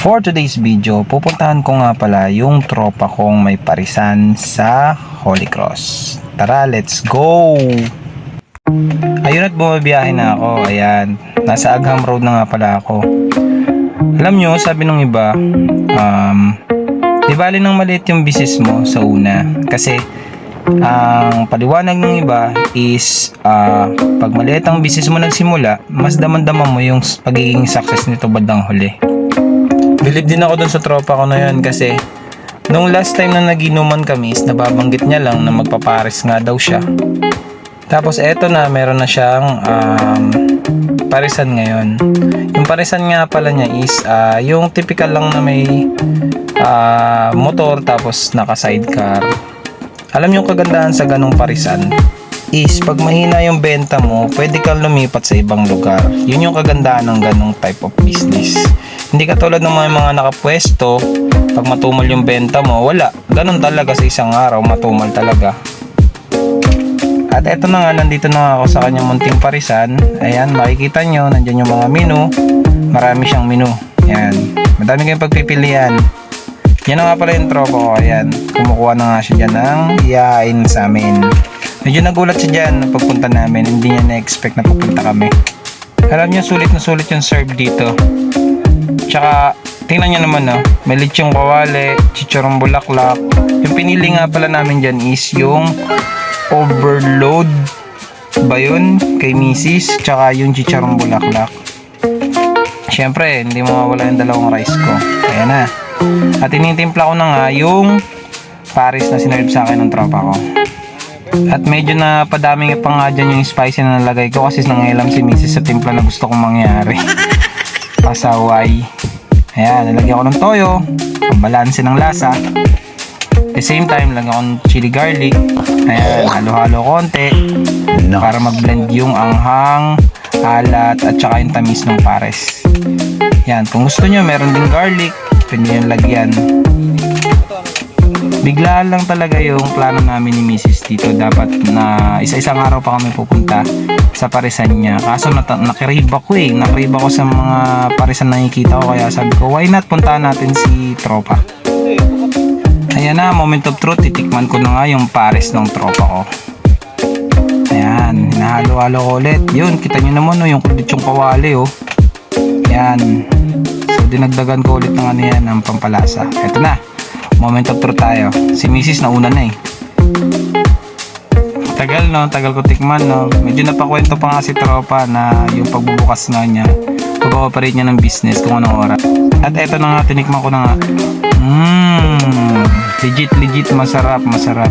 For today's video, pupuntahan ko nga pala yung tropa kong may parisan sa Holy Cross. Tara, let's go! Ayun at bumabiyahe na ako. Ayan, nasa Agham Road na nga pala ako. Alam nyo, sabi nung iba, um, di bali nang maliit yung business mo sa una. Kasi, ang paliwanag ng iba is ah, pag maliit ang business mo nagsimula, mas daman-daman mo yung pagiging success nito bandang huli. Believe din ako dun sa tropa ko na yun kasi nung last time na naginuman kami is nababanggit niya lang na magpapares nga daw siya. Tapos eto na, meron na siyang um, parisan ngayon. Yung parisan nga pala niya is ah, yung typical lang na may ah, motor tapos naka sidecar. Alam yung kagandahan sa ganong parisan is pag mahina yung benta mo, pwede kang lumipat sa ibang lugar. Yun yung kagandahan ng ganong type of business. Hindi katulad ng mga, mga nakapwesto, pag matumal yung benta mo, wala. Ganon talaga sa isang araw, matumal talaga. At eto na nga, nandito na ako sa kanyang munting parisan. Ayan, makikita nyo, nandyan yung mga menu. Marami siyang menu. Ayan, madami kayong pagpipilian. Yan na nga pala yung tropa ko. Ayan, kumukuha na nga siya dyan ng iyain sa amin. Medyo nagulat siya dyan nung pagpunta namin. Hindi niya na-expect na pupunta kami. Alam niyo, sulit na sulit yung serve dito. Tsaka, tingnan niyo naman, no? May lechong kawali, chicharong bulaklak. Yung pinili nga pala namin dyan is yung overload ba yun kay Mrs. Tsaka yung chicharong bulaklak. Siyempre, hindi mawawala yung dalawang rice ko. Ayan na. At tinitimpla ko na nga yung Paris na sinerve sa akin ng tropa ko. At medyo na padami pa nga dyan yung spicy na nalagay ko kasi nangilam si Mrs. sa timpla na gusto kong mangyari. Pasaway. Ayan, nalagyan ko ng toyo. Pambalansin ng lasa. At the same time, lagyan ko ng chili garlic. Ayan, halo-halo konti. Para mag-blend yung anghang, alat, at saka yung tamis ng pares. Yan, kung gusto nyo, meron din garlic. Pwede nyo lagyan. Biglaan lang talaga yung plano namin ni Mrs. dito. Dapat na isa-isang araw pa kami pupunta sa parisan niya. Kaso nata- nakirib ako eh. Nakirib ako sa mga parisan na nakikita ko. Kaya sabi ko, why not puntahan natin si tropa. Ayan na, moment of truth. Titikman ko na nga yung pares ng tropa ko. Ayan, hinahalo-halo ko ulit. Yun, kita nyo naman no, yung kulit yung kawali oh. Ayan. So, dinagdagan ko ulit ng ano yan, ng pampalasa. Ito na. Moment of truth tayo. Si Mrs. nauna na eh. Tagal no, tagal ko tikman no. Medyo napakwento pa nga si tropa na yung pagbubukas nga niya, pag-operate niya ng business kung anong oras. At eto na nga, tinikman ko na nga. Mmm, legit, legit, masarap, masarap.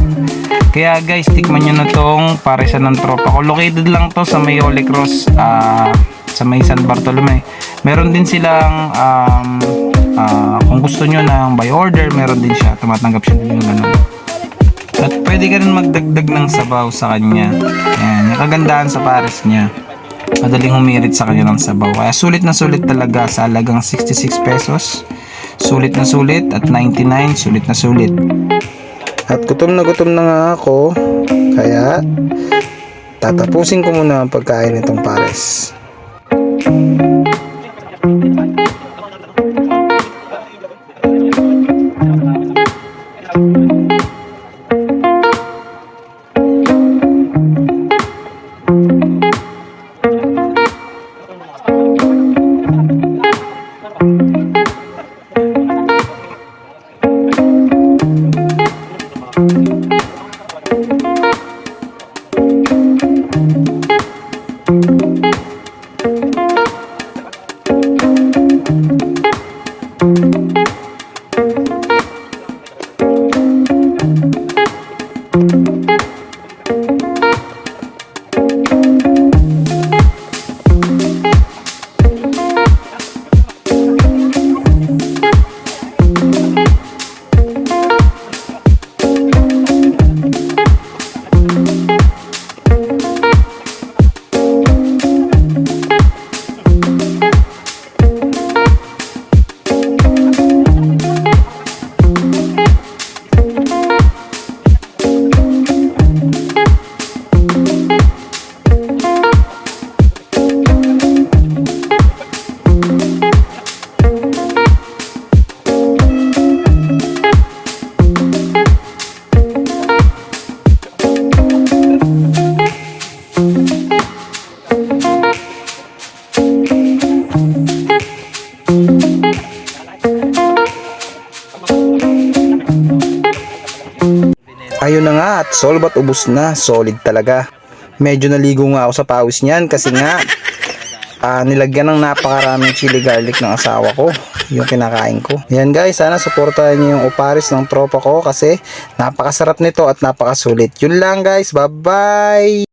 Kaya guys, tikman nyo na tong parisan ng tropa ko. Located lang to sa may Holy Cross, ah, sa may San Bartolome. Meron din silang, um, ah, kung gusto nyo ng by order, meron din siya. Tumatanggap siya din yung ganun. At pwede ka rin magdagdag ng sabaw sa kanya. Ayan, yung kagandahan sa pares niya. Madaling humirit sa kanya ng sabaw. Kaya sulit na sulit talaga sa halagang 66 pesos. Sulit na sulit at 99 sulit na sulit. At gutom na gutom na nga ako. Kaya tatapusin ko muna ang pagkain nitong pares. Ayun na nga at solve at ubos na. Solid talaga. Medyo naligo nga ako sa pawis niyan kasi nga ah, nilagyan ng napakaraming chili garlic ng asawa ko yung kinakain ko. Yan guys, sana suportahan niyo yung uparis ng tropa ko kasi napakasarap nito at napakasulit. Yun lang guys, bye bye!